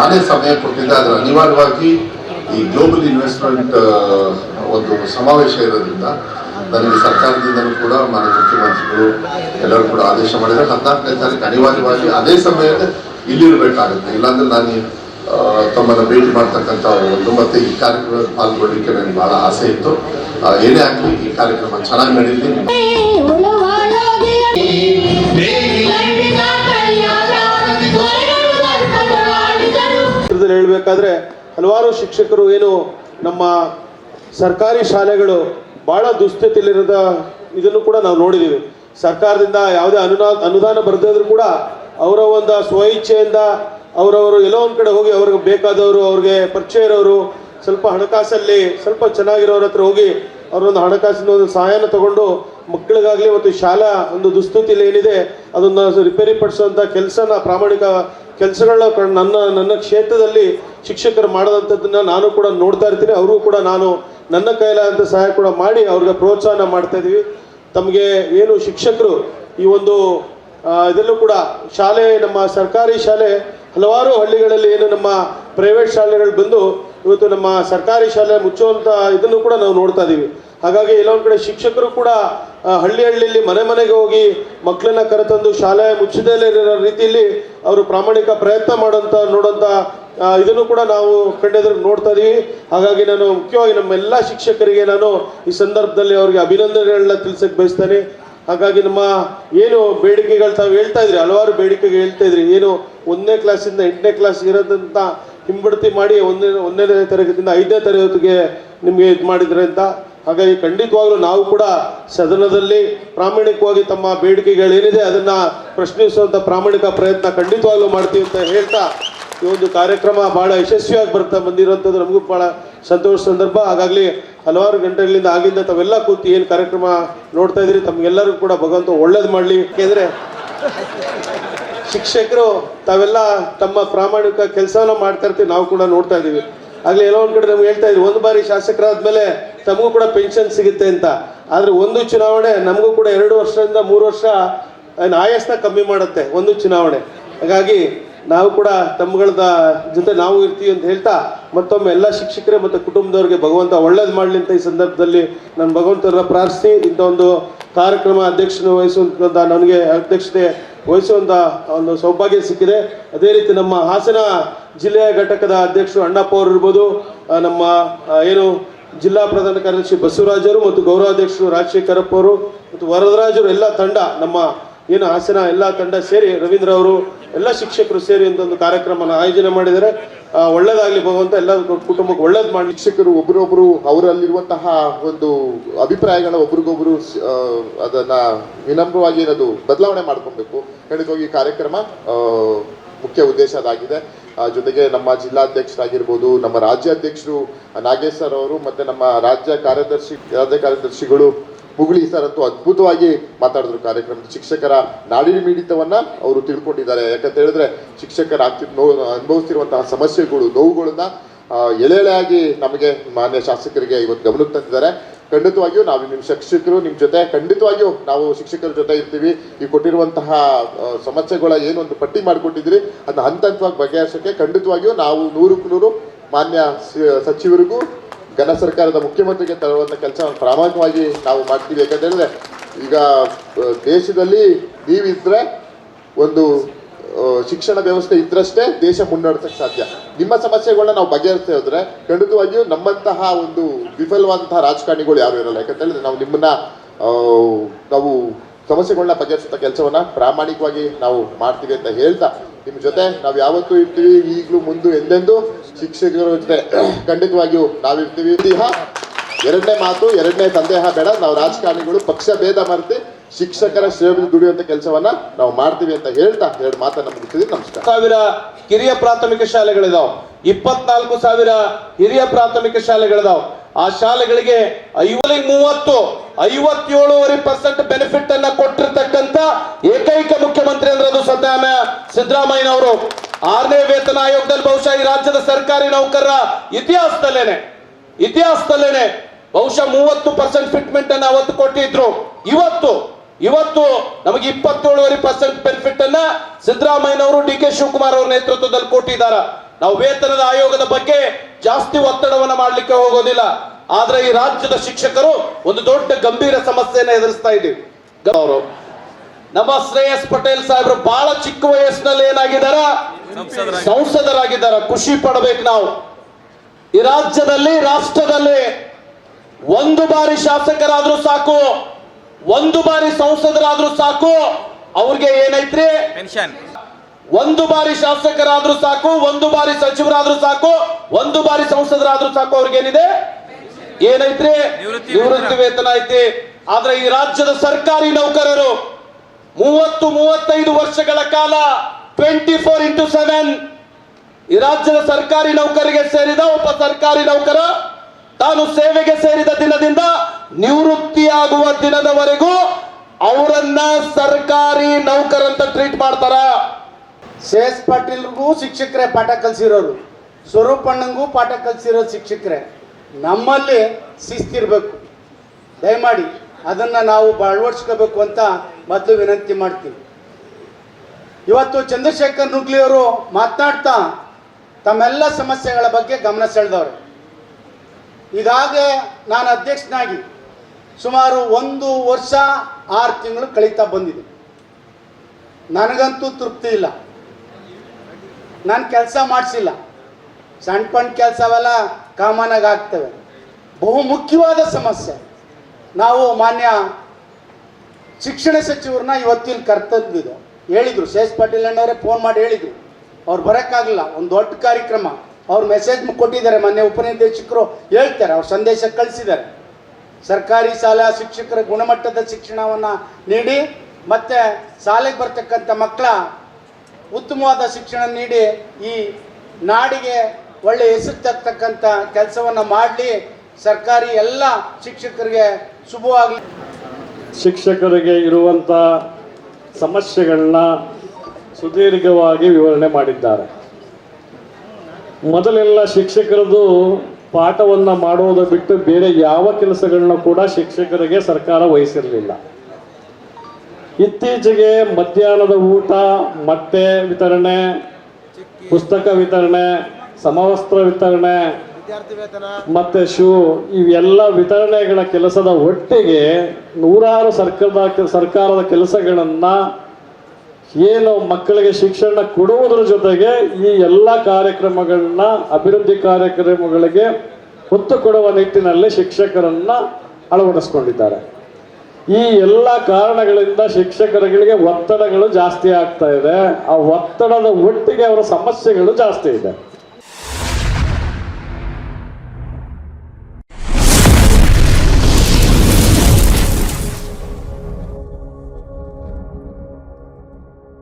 ನಾನೇ ಸಮಯ ಕೊಟ್ಟಿದ್ದೆ ಅದರ ಅನಿವಾರ್ಯವಾಗಿ ಈ ಗ್ಲೋಬಲ್ ಇನ್ವೆಸ್ಟ್ಮೆಂಟ್ ಒಂದು ಸಮಾವೇಶ ಇರೋದ್ರಿಂದ ನನಗೆ ಸರ್ಕಾರದಿಂದಲೂ ಕೂಡ ಮಾನ್ಯ ಮುಖ್ಯಮಂತ್ರಿಗಳು ಎಲ್ಲರೂ ಕೂಡ ಆದೇಶ ಮಾಡಿದರೆ ಹದಿನಾಲ್ಕನೇ ತಾರೀಕು ಅನಿವಾರ್ಯವಾಗಿ ಅದೇ ಸಮಯದಲ್ಲಿ ಇಲ್ಲಿರಬೇಕಾಗುತ್ತೆ ಇಲ್ಲಾಂದ್ರೆ ನಾನು ತಮ್ಮನ್ನು ಭೇಟಿ ಮಾಡ್ತಕ್ಕಂಥ ಒಂದು ಮತ್ತೆ ಈ ಕಾರ್ಯಕ್ರಮ ಪಾಲ್ಗೊಳ್ಳಿಕ್ಕೆ ನನಗೆ ಬಹಳ ಆಸೆ ಇತ್ತು. ಏನೇ ಆಗಲಿ ಈ ಕಾರ್ಯಕ್ರಮ ಚೆನ್ನಾಗಿ ನಡೀಲಿ. ಹೇಳಬೇಕಾದ್ರೆ ಹಲವಾರು ಶಿಕ್ಷಕರು ಏನು ನಮ್ಮ ಸರ್ಕಾರಿ ಶಾಲೆಗಳು ಬಹಳ ದುಸ್ಥಿತಿಯಲ್ಲಿರೋದ ಇದನ್ನು ಕೂಡ ನಾವು ನೋಡಿದ್ದೀವಿ ಸರ್ಕಾರದಿಂದ ಯಾವುದೇ ಅನುದಾನ ಅನುದಾನ ಬರೆದಿದ್ರು ಕೂಡ ಅವರ ಒಂದು ಸ್ವಇಚ್ಛೆಯಿಂದ ಅವರವರು ಎಲ್ಲೋ ಒಂದು ಕಡೆ ಹೋಗಿ ಅವ್ರಿಗೆ ಬೇಕಾದವರು ಅವ್ರಿಗೆ ಪರಿಚಯ ಇರೋರು, ಸ್ವಲ್ಪ ಹಣಕಾಸಲ್ಲಿ ಸ್ವಲ್ಪ ಚೆನ್ನಾಗಿರೋರ ಹತ್ರ ಹೋಗಿ ಅವರೊಂದು ಹಣಕಾಸಿನ ಒಂದು ಸಹಾಯನ ತಗೊಂಡು ಮಕ್ಕಳಿಗಾಗಲಿ ಮತ್ತು ಶಾಲಾ ಒಂದು ದುಸ್ಥಿತಿಯಲ್ಲಿ ಏನಿದೆ ಅದನ್ನು ರಿಪೇರಿ ಪಡಿಸುವಂಥ ಕೆಲಸನ ಪ್ರಾಮಾಣಿಕ ಕೆಲಸಗಳನ್ನ ಕ- ನನ್ನ ನನ್ನ ಕ್ಷೇತ್ರದಲ್ಲಿ ಶಿಕ್ಷಕರು ಮಾಡೋದಂಥದ್ದನ್ನ ನಾನು ಕೂಡ ನೋಡ್ತಾ ಇರ್ತೀನಿ. ಅವರು ಕೂಡ ನಾನು ನನ್ನ ಕೈಲಾದಂಥ ಸಹಾಯ ಕೂಡ ಮಾಡಿ ಅವ್ರಿಗೆ ಪ್ರೋತ್ಸಾಹನ ಮಾಡ್ತಾ ಇದೀವಿ ತಮಗೆ ಏನು ಶಿಕ್ಷಕರು ಈ ಒಂದು ಇದರಲ್ಲೂ ಕೂಡ ಶಾಲೆ, ನಮ್ಮ ಸರ್ಕಾರಿ ಶಾಲೆ ಹಲವಾರು ಹಳ್ಳಿಗಳಲ್ಲಿ ಏನು ನಮ್ಮ ಪ್ರೈವೇಟ್ ಶಾಲೆಗಳು ಬಂದು ಇವತ್ತು ನಮ್ಮ ಸರ್ಕಾರಿ ಶಾಲೆ ಮುಚ್ಚುವಂಥ ಇದನ್ನು ಕೂಡ ನಾವು ನೋಡ್ತಾ ಇದ್ದೀವಿ ಹಾಗಾಗಿ ಎಲ್ಲೊಂದು ಕಡೆ ಶಿಕ್ಷಕರು ಕೂಡ ಹಳ್ಳಿ ಹಳ್ಳಿಯಲ್ಲಿ ಮನೆ ಮನೆಗೆ ಹೋಗಿ ಮಕ್ಕಳನ್ನ ಕರೆತಂದು ಶಾಲೆ ಮುಚ್ಚದೇ ಇರೋ ರೀತಿಯಲ್ಲಿ ಅವರು ಪ್ರಾಮಾಣಿಕ ಪ್ರಯತ್ನ ಮಾಡೋಂಥ ನೋಡೋಂಥ ಇದನ್ನು ಕೂಡ ನಾವು ಕಂಡೆದ್ರು ನೋಡ್ತಾ ಇದೀವಿ. ಹಾಗಾಗಿ ನಾನು ಮುಖ್ಯವಾಗಿ ನಮ್ಮ ಎಲ್ಲ ಶಿಕ್ಷಕರಿಗೆ ನಾನು ಈ ಸಂದರ್ಭದಲ್ಲಿ ಅವರಿಗೆ ಅಭಿನಂದನೆಗಳನ್ನ ತಿಳಿಸಕ್ಕೆ ಬಯಸ್ತೇನೆ. ಹಾಗಾಗಿ ನಮ್ಮ ಏನು ಬೇಡಿಕೆಗಳು ತಾವು ಹೇಳ್ತಾ ಇದ್ರಿ, ಹಲವಾರು ಬೇಡಿಕೆಗೆ ಹೇಳ್ತಾ ಇದ್ರಿ. ಏನು ಒಂದನೇ ಕ್ಲಾಸಿಂದ ಎಂಟನೇ ಕ್ಲಾಸ್ ಇರೋದಂತ ಹಿಂಬಡ್ತಿ ಮಾಡಿ ಒಂದನೇ ಒಂದನೇ ತರಗತಿಯಿಂದ ಐದನೇ ತರಗತಿಗೆ ನಿಮಗೆ ಇದು ಮಾಡಿದ್ರೆ ಅಂತ. ಹಾಗಾಗಿ ಖಂಡಿತವಾಗ್ಲೂ ನಾವು ಕೂಡ ಸದನದಲ್ಲಿ ಪ್ರಾಮಾಣಿಕವಾಗಿ ತಮ್ಮ ಬೇಡಿಕೆಗಳೇನಿದೆ ಅದನ್ನು ಪ್ರಶ್ನಿಸುವಂಥ ಪ್ರಾಮಾಣಿಕ ಪ್ರಯತ್ನ ಖಂಡಿತವಾಗ್ಲೂ ಮಾಡ್ತೀವಿ ಅಂತ ಹೇಳ್ತಾ ಈ ಒಂದು ಕಾರ್ಯಕ್ರಮ ಬಹಳ ಯಶಸ್ವಿಯಾಗಿ ಬರ್ತಾ ಬಂದಿರುವಂಥದ್ದು ನಮಗೂ ಬಹಳ ಸಂತೋಷ ಸಂದರ್ಭ. ಹಾಗಾಗಲಿ ಹಲವಾರು ಗಂಟೆಗಳಿಂದ ಆಗಿಂದ ತಾವೆಲ್ಲ ಕೂತು ಏನು ಕಾರ್ಯಕ್ರಮ ನೋಡ್ತಾ ಇದ್ರಿ ತಮಗೆಲ್ಲರಿಗೂ ಕೂಡ ಭಗವಂತ ಒಳ್ಳೇದು ಮಾಡಲಿ. ಯಾಕೆಂದರೆ ಶಿಕ್ಷಕರು ತಾವೆಲ್ಲ ತಮ್ಮ ಪ್ರಾಮಾಣಿಕ ಕೆಲಸವನ್ನು ಮಾಡ್ತಾ ಇರ್ತೀವಿ, ನಾವು ಕೂಡ ನೋಡ್ತಾ ಇದ್ದೀವಿ. ಆಗಲಿ ಎಲ್ಲೋ ಒಂದು ಕಡೆ ನಮ್ಗೆ ಹೇಳ್ತಾ ಇದ್ವಿ ಒಂದು ಬಾರಿ ಶಾಸಕರಾದ್ಮೇಲೆ ತಮಗೂ ಕೂಡ ಪೆನ್ಷನ್ ಸಿಗುತ್ತೆ ಅಂತ. ಆದರೆ ಒಂದು ಚುನಾವಣೆ ನಮಗೂ ಕೂಡ ಎರಡು ವರ್ಷದಿಂದ ಮೂರು ವರ್ಷ ಆಯಾಸನ ಕಮ್ಮಿ ಮಾಡುತ್ತೆ, ಒಂದು ಚುನಾವಣೆ. ಹಾಗಾಗಿ ನಾವು ಕೂಡ ತಮ್ಮಗಳದ ಜೊತೆ ನಾವು ಇರ್ತೀವಿ ಅಂತ ಹೇಳ್ತಾ ಮತ್ತೊಮ್ಮೆ ಎಲ್ಲ ಶಿಕ್ಷಕರೇ ಮತ್ತು ಕುಟುಂಬದವ್ರಿಗೆ ಭಗವಂತ ಒಳ್ಳೇದು ಮಾಡಲಿ ಅಂತ ಈ ಸಂದರ್ಭದಲ್ಲಿ ನಾನು ಭಗವಂತರ ಪ್ರಾರ್ಥಿಸಿ ಇಂಥ ಒಂದು ಕಾರ್ಯಕ್ರಮ ಅಧ್ಯಕ್ಷನ ವಹಿಸುವಂಥ ನನಗೆ ಅಧ್ಯಕ್ಷತೆ ವಹಿಸುವಂಥ ಒಂದು ಸೌಭಾಗ್ಯ ಸಿಕ್ಕಿದೆ. ಅದೇ ರೀತಿ ನಮ್ಮ ಹಾಸನ ಜಿಲ್ಲೆಯ ಘಟಕದ ಅಧ್ಯಕ್ಷರು ಅಣ್ಣಪ್ಪ ಅವರು ಇರ್ಬೋದು ನಮ್ಮ ಏನು ಜಿಲ್ಲಾ ಪ್ರಧಾನ ಕಾರ್ಯದರ್ಶಿ ಬಸವರಾಜರು ಮತ್ತು ಗೌರವಾಧ್ಯಕ್ಷರು ರಾಜಶೇಖರಪ್ಪ ಅವರು ಮತ್ತು ವರದರಾಜರು, ಎಲ್ಲ ತಂಡ, ನಮ್ಮ ಏನು ಹಾಸನ ಎಲ್ಲ ತಂಡ ಸೇರಿ ರವೀಂದ್ರ ಅವರು ಎಲ್ಲ ಶಿಕ್ಷಕರು ಸೇರಿ ಅಂತ ಒಂದು ಕಾರ್ಯಕ್ರಮನ ಆಯೋಜನೆ ಮಾಡಿದ್ದಾರೆ ಒಳ್ಳೇದಾಗಲಿ ಭಗವಂತ ಎಲ್ಲ ಕುಟುಂಬಕ್ಕೆ ಒಳ್ಳೇದು ಮಾಡಿ. ಶಿಕ್ಷಕರು ಒಬ್ಬರೊಬ್ಬರು ಅವರಲ್ಲಿರುವಂತಹ ಒಂದು ಅಭಿಪ್ರಾಯಗಳ ಒಬ್ರಿಗೊಬ್ರು ಅದನ್ನ ವಿನಮ್ರವಾಗಿ ಅದು ಬದಲಾವಣೆ ಮಾಡ್ಕೊಬೇಕು. ಹೇಳಿದೋಗಿ ಈ ಕಾರ್ಯಕ್ರಮ ಮುಖ್ಯ ಉದ್ದೇಶ ಅದಾಗಿದೆ. ಜೊತೆಗೆ ನಮ್ಮ ಜಿಲ್ಲಾಧ್ಯಕ್ಷರಾಗಿರ್ಬೋದು, ನಮ್ಮ ರಾಜ್ಯಾಧ್ಯಕ್ಷರು, ನಾಗೇಶ್ ಸರ್ ಅವರು, ಮತ್ತೆ ನಮ್ಮ ರಾಜ್ಯ ಕಾರ್ಯದರ್ಶಿ, ರಾಜ್ಯ ಕಾರ್ಯದರ್ಶಿಗಳು ಮುಗುಳಿ ಸರ್ ಅಂತೂ ಅದ್ಭುತವಾಗಿ ಮಾತಾಡಿದ್ರು ಕಾರ್ಯಕ್ರಮದ ಶಿಕ್ಷಕರ ನಾಡಿನ ಮಿಡಿತವನ್ನ ಅವರು ತಿಳ್ಕೊಂಡಿದ್ದಾರೆ. ಯಾಕಂತ ಹೇಳಿದ್ರೆ ಶಿಕ್ಷಕರ ಆಗ್ತಿದ್ ನೋವು ಅನುಭವಿಸ್ತಿರುವಂತಹ ಸಮಸ್ಯೆಗಳು, ನೋವುಗಳನ್ನ ಎಳೆ ಎಳೆಯಾಗಿ ನಮಗೆ ಮಾನ್ಯ ಶಾಸಕರಿಗೆ ಇವತ್ತು ಗಮನಕ್ಕೆ ತಂದಿದ್ದಾರೆ. ಖಂಡಿತವಾಗಿಯೂ ನಾವು ನಿಮ್ಮ ಶಿಕ್ಷಕರು, ನಿಮ್ಮ ಜೊತೆ ಖಂಡಿತವಾಗಿಯೂ ನಾವು ಶಿಕ್ಷಕರ ಜೊತೆ ಇರ್ತೀವಿ. ಈ ಕೊಟ್ಟಿರುವಂತಹ ಸಮಸ್ಯೆಗಳ ಸಮಸ್ಯೆಗಳ ಏನೊಂದು ಪಟ್ಟಿ ಮಾಡಿಕೊಟ್ಟಿದ್ರಿ ಅದನ್ನ ಹಂತ ಹಂತವಾಗಿ ಬಗೆಹರಿಸೋಕ್ಕೆ ಖಂಡಿತವಾಗಿಯೂ ನಾವು ನೂರಕ್ಕೆ ನೂರು ಮಾನ್ಯ ಸಚಿವರಿಗೂ ಘನ ಸರ್ಕಾರದ ಮುಖ್ಯಮಂತ್ರಿಗೆ ತರುವಂತ ಕೆಲಸವನ್ನು ಪ್ರಾಮಾಣಿಕವಾಗಿ ನಾವು ಮಾಡ್ತೀವಿ. ಯಾಕಂತ ಈಗ ದೇಶದಲ್ಲಿ ನೀವಿದ್ರೆ ಒಂದು ಶಿಕ್ಷಣ ವ್ಯವಸ್ಥೆ ಇದ್ರಷ್ಟೇ ದೇಶ ಮುನ್ನಡೆಸಕ್ಕೆ ಸಾಧ್ಯ. ನಿಮ್ಮ ಸಮಸ್ಯೆಗಳನ್ನ ನಾವು ಬಗೆಹರಿಸ್ತಾ ಹೋದ್ರೆ ಖಂಡಿತವಾಗಿಯೂ ನಮ್ಮಂತಹ ಒಂದು ವಿಫಲವಾದಂತಹ ರಾಜಕಾರಣಿಗಳು ಯಾರು ಇರಲ್ಲ. ಯಾಕಂತ ಹೇಳಿದ್ರೆ ನಾವು ನಿಮ್ಮನ್ನ ನಾವು ಸಮಸ್ಯೆಗಳನ್ನ ಬಗೆಹರಿಸುತ್ತ ಕೆಲಸವನ್ನ ಪ್ರಾಮಾಣಿಕವಾಗಿ ನಾವು ಮಾಡ್ತೀವಿ ಅಂತ ಹೇಳ್ತಾ ನಿಮ್ಮ ಜೊತೆ ನಾವು ಯಾವತ್ತೂ ಇರ್ತೀವಿ, ಈಗಲೂ ಮುಂದೆ ಎಂದೆಂದು ಶಿಕ್ಷಕರ ಜೊತೆ. ಖಂಡಿತವಾಗಿಯೂ ನಾವಿರ್ತೀವಿ ದೇಹ ಎರಡನೇ ಮಾತು, ಎರಡನೇ ಸಂದೇಹ ಬೇಡ. ನಾವು ರಾಜಕಾರಣಿಗಳು ಪಕ್ಷ ಭೇದ ಮರೆತಿ ಶಿಕ್ಷಕರ ಶ್ರೇಯ ದುಡಿಯುವಂತ ಕೆಲಸವನ್ನ ನಾವು ಮಾಡ್ತೀವಿ ಅಂತ ಹೇಳ್ತಾ ಎರಡು ಮಾತನ್ನ ಮುಗಿಸಿದ್ವಿ ನಮಸ್ಕಾರ. ಸಾವಿರ ಕಿರಿಯ ಪ್ರಾಥಮಿಕ ಶಾಲೆಗಳಿದಾವ್. ಇಪ್ಪತ್ನಾಲ್ಕು ಸಾವಿರ ಹಿರಿಯ ಪ್ರಾಥಮಿಕ ಶಾಲೆಗಳಿದಾವ್. ಆ ಶಾಲೆಗಳಿಗೆ ಐವತ್ತು ಮೂವತ್ತು ಐವತ್ತೇಳುವರೆ ಪರ್ಸೆಂಟ್ ಬೆನಿಫಿಟ್ ಅನ್ನ ಕೊಟ್ಟಿರ್ತಕ್ಕಂತ ಏಕೈಕ ಮುಖ್ಯಮಂತ್ರಿ ಅಂದ್ರೆ ಅದು ಸದ್ಯ ಸಿದ್ದರಾಮಯ್ಯನವರು. ಆರನೇ ವೇತನ ಆಯೋಗದಲ್ಲಿ ಬಹುಶಃ ಈ ರಾಜ್ಯದ ಸರ್ಕಾರಿ ನೌಕರರ ಇತಿಹಾಸದಲ್ಲೇನೆ ಇತಿಹಾಸದಲ್ಲೇನೆ ಬಹುಶಃ ಮೂವತ್ತು ಪರ್ಸೆಂಟ್ ಫಿಟ್ಮೆಂಟ್ ಅನ್ನ ಅವತ್ತು ಕೊಟ್ಟಿದ್ರು. ಇವತ್ತು ಇವತ್ತು ನಮಗೆ ಇಪ್ಪತ್ತೇಳುವರೆ ಪರ್ಸೆಂಟ್ ಬೆನಿಫಿಟ್ ಅನ್ನ ಸಿದ್ದರಾಮಯ್ಯನವರು ಡಿ ಕೆ ಶಿವಕುಮಾರ್ ಅವರ ನೇತೃತ್ವದಲ್ಲಿ ಕೊಟ್ಟಿದ್ದಾರೆ. ನಾವು ವೇತನದ ಆಯೋಗದ ಬಗ್ಗೆ ಜಾಸ್ತಿ ಒತ್ತಡವನ್ನ ಮಾಡಲಿಕ್ಕೆ ಹೋಗೋದಿಲ್ಲ. ಆದ್ರೆ ಈ ರಾಜ್ಯದ ಶಿಕ್ಷಕರು ಒಂದು ದೊಡ್ಡ ಗಂಭೀರ ಸಮಸ್ಯೆಯನ್ನು ಎದುರಿಸ್ತಾ ಇದ್ದೀವಿ. ಅವರು ನಮ್ಮ ಶ್ರೇಯಸ್ ಪಟೇಲ್ ಸಾಹೇಬರು ಬಹಳ ಚಿಕ್ಕ ವಯಸ್ಸಿನಲ್ಲಿ ಏನಾಗಿದ್ದಾರ? ಸಂಸದರಾಗಿದ್ದಾರ. ಖುಷಿ ಪಡಬೇಕು ನಾವು. ಈ ರಾಜ್ಯದಲ್ಲಿ ರಾಷ್ಟ್ರದಲ್ಲಿ ಒಂದು ಬಾರಿ ಶಾಸಕರಾದ್ರೂ ಸಾಕು ಒಂದು ಬಾರಿ ಸಂಸದರಾದ್ರೂ ಸಾಕು ಅವ್ರಿಗೆ ಏನೈತ್ರಿ? ಒಂದು ಬಾರಿ ಶಾಸಕರಾದ್ರೂ ಸಾಕು ಒಂದು ಬಾರಿ ಸಚಿವರಾದ್ರೂ ಸಾಕು ಒಂದು ಬಾರಿ ಸಂಸದರಾದ್ರೂ ಸಾಕು ಅವ್ರಿಗೇನಿದೆ? ಏನೈತ್ರಿ? ನಿವೃತ್ತಿ ನಿವೃತ್ತಿ ವೇತನ ಐತಿ. ಆದ್ರೆ ಈ ರಾಜ್ಯದ ಸರ್ಕಾರಿ ನೌಕರರು ಮೂವತ್ತು ಮೂವತ್ತೈದು ವರ್ಷಗಳ ಕಾಲ ಟ್ವೆಂಟಿ ಫೋರ್ ಇಂಟು ಸೆವೆನ್ ಈ ರಾಜ್ಯದ ಸರ್ಕಾರಿ ನೌಕರಿಗೆ ಸೇರಿದ ಒಬ್ಬ ಸರ್ಕಾರಿ ನೌಕರ ತಾನು ಸೇವೆಗೆ ಸೇರಿದ ದಿನದಿಂದ ನಿವೃತ್ತಿಯಾಗುವ ದಿನದವರೆಗೂ ಅವರನ್ನ ಸರ್ಕಾರಿ ನೌಕರಂತ ಟ್ರೀಟ್ ಮಾಡ್ತಾರ. ಶೇಷ್ ಪಾಟೀಲ್ಗೂ ಶಿಕ್ಷಕರೇ ಪಾಠ ಕಲಿಸಿರೋರು. ಸ್ವರೂಪಣ್ಣಂಗೂ ಪಾಠ ಕಲಿಸಿರೋ ಶಿಕ್ಷಕರೇ. ನಮ್ಮಲ್ಲಿ ಶಿಸ್ತಿರ್ಬೇಕು. ದಯಮಾಡಿ ಅದನ್ನು ನಾವು ಅಳವಡಿಸ್ಕೋಬೇಕು ಅಂತ ಮೊದಲು ವಿನಂತಿ ಮಾಡ್ತೀವಿ ಇವತ್ತು ಚಂದ್ರಶೇಖರ್ ನುಗ್ಲಿಯವರು ಮಾತನಾಡ್ತಾ ತಮ್ಮೆಲ್ಲ ಸಮಸ್ಯೆಗಳ ಬಗ್ಗೆ ಗಮನ ಸೆಳೆದವರು. ಇದಾಗೆ ನಾನು ಅಧ್ಯಕ್ಷನಾಗಿ ಸುಮಾರು ಒಂದು ವರ್ಷ ಆರು ತಿಂಗಳು ಕಳೀತಾ ಬಂದಿದೆ. ನನಗಂತೂ ತೃಪ್ತಿ ಇಲ್ಲ. ನಾನು ಕೆಲಸ ಮಾಡಿಸಿಲ್ಲ. ಸಣ್ಣ ಪಣ್ಣ ಕೆಲಸ ಅವೆಲ್ಲ ಕಾಮನಾಗಿ ಆಗ್ತವೆ ಬಹು ಮುಖ್ಯವಾದ ಸಮಸ್ಯೆ. ನಾವು ಮಾನ್ಯ ಶಿಕ್ಷಣ ಸಚಿವರನ್ನ ಇವತ್ತಿನ ಕರ್ತವ್ಯದು ಹೇಳಿದರು, ಶೇಷ್ ಪಾಟೀಲ್ ಅಣ್ಣವರೇ ಫೋನ್ ಮಾಡಿ ಹೇಳಿದರು. ಅವ್ರು ಬರೋಕ್ಕಾಗಲ್ಲ ಒಂದು ದೊಡ್ಡ ಕಾರ್ಯಕ್ರಮ. ಅವ್ರು ಮೆಸೇಜ್ ಕೊಟ್ಟಿದ್ದಾರೆ ಮೊನ್ನೆ ಉಪನಿರ್ದೇಶಕರು ಹೇಳ್ತಾರೆ, ಅವ್ರ ಸಂದೇಶ ಕಳಿಸಿದ್ದಾರೆ. ಸರ್ಕಾರಿ ಶಾಲಾ ಶಿಕ್ಷಕರ ಗುಣಮಟ್ಟದ ಶಿಕ್ಷಣವನ್ನು ನೀಡಿ, ಮತ್ತು ಶಾಲೆಗೆ ಬರ್ತಕ್ಕಂಥ ಮಕ್ಕಳ ಉತ್ತಮವಾದ ಶಿಕ್ಷಣ ನೀಡಿ, ಈ ನಾಡಿಗೆ ಒಳ್ಳೆ ಹೆಸರು ತರ್ತಕ್ಕಂಥ ಕೆಲಸವನ್ನು ಮಾಡಲಿ. ಸರ್ಕಾರಿ ಎಲ್ಲ ಶಿಕ್ಷಕರಿಗೆ ಶುಭವಾಗಲಿ. ಶಿಕ್ಷಕರಿಗೆ ಇರುವಂಥ ಸಮಸ್ಯೆಗಳನ್ನ ಸುದೀರ್ಘವಾಗಿ ವಿವರಣೆ ಮಾಡಿದ್ದಾರೆ. ಮೊದಲೆಲ್ಲ ಶಿಕ್ಷಕರದು ಪಾಠವನ್ನು ಮಾಡೋದು ಬಿಟ್ಟು ಬೇರೆ ಯಾವ ಕೆಲಸಗಳನ್ನ ಕೂಡ ಶಿಕ್ಷಕರಿಗೆ ಸರ್ಕಾರ ವಹಿಸಿರಲಿಲ್ಲ. ಇತ್ತೀಚೆಗೆ ಮಧ್ಯಾಹ್ನದ ಊಟ, ಮತ್ತೆ ವಿತರಣೆ, ಪುಸ್ತಕ ವಿತರಣೆ ಸಮವಸ್ತ್ರ ವಿತರಣೆ ಮತ್ತೆ ಶೂ ಇವೆಲ್ಲ ವಿತರಣೆಗಳ ಕೆಲಸದ ಒಟ್ಟಿಗೆ ನೂರಾರು ಸರ್ಕಾರದ ಸರ್ಕಾರದ ಕೆಲಸಗಳನ್ನ ಏನು ಮಕ್ಕಳಿಗೆ ಶಿಕ್ಷಣ ಕೊಡುವುದರ ಜೊತೆಗೆ ಈ ಎಲ್ಲ ಕಾರ್ಯಕ್ರಮಗಳನ್ನ ಅಭಿವೃದ್ಧಿ ಕಾರ್ಯಕ್ರಮಗಳಿಗೆ ಒತ್ತು ಕೊಡುವ ನಿಟ್ಟಿನಲ್ಲಿ ಶಿಕ್ಷಕರನ್ನ ಅಳವಡಿಸ್ಕೊಂಡಿದ್ದಾರೆ. ಈ ಎಲ್ಲ ಕಾರಣಗಳಿಂದ ಶಿಕ್ಷಕರುಗಳಿಗೆ ಒತ್ತಡಗಳು ಜಾಸ್ತಿ ಆಗ್ತಾ ಇದೆ. ಆ ಒತ್ತಡದ ಒಟ್ಟಿಗೆ ಅವರ ಸಮಸ್ಯೆಗಳು ಜಾಸ್ತಿ ಇದೆ.